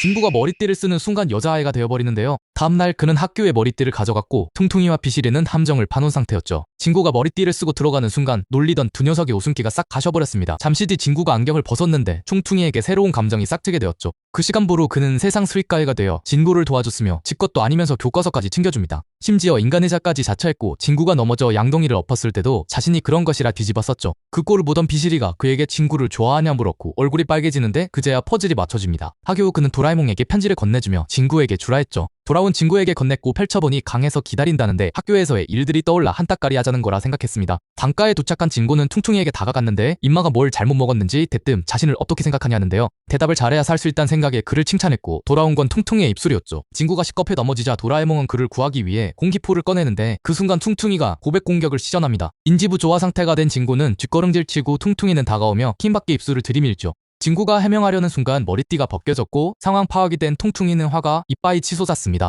진구가 머리띠를 쓰는 순간 여자아이가 되어버리는데요. 다음날 그는 학교에 머리띠를 가져갔고 퉁퉁이와 비실이는 함정을 파놓은 상태였죠. 진구가 머리띠를 쓰고 들어가는 순간 놀리던 두 녀석의 웃음기가 싹 가셔버렸습니다. 잠시 뒤 진구가 안경을 벗었는데 퉁퉁이에게 새로운 감정이 싹 트게 되었죠. 그 시간부로 그는 세상 수익가해가 되어 진구를 도와줬으며 집 것도 아니면서 교과서까지 챙겨줍니다. 심지어 인간의 자까지 자처했고 진구가 넘어져 양동이를 엎었을 때도 자신이 그런 것이라 뒤집어 썼죠. 그 꼴을 보던 비실이가 그에게 진구를 좋아하냐 물었고 얼굴이 빨개지는데 그제야 퍼즐이 맞춰집니다. 하교 후 그는 도라에몽에게 편지를 건네주며 진구에게 주라 했죠. 돌아온 친구에게 건넸고 펼쳐보니 강에서 기다린다는데 학교에서의 일들이 떠올라 한따까리 하자는 거라 생각했습니다. 강가에 도착한 진구는 퉁퉁이에게 다가갔는데 임마가 뭘 잘못 먹었는지 대뜸 자신을 어떻게 생각하냐는데요. 대답을 잘해야 살 수 있다는 생각에 그를 칭찬했고 돌아온 건 퉁퉁이의 입술이었죠. 진구가 시겁해 넘어지자 도라에몽은 그를 구하기 위해 공기포를 꺼내는데 그 순간 퉁퉁이가 고백 공격을 시전합니다. 인지부 조화 상태가 된 진구는 뒷걸음질 치고 퉁퉁이는 다가오며 킹밖에 입술을 들이밀죠. 진구가 해명하려는 순간 머리띠가 벗겨졌고 상황 파악이 된 통퉁이는 화가 이빠이 치솟았습니다.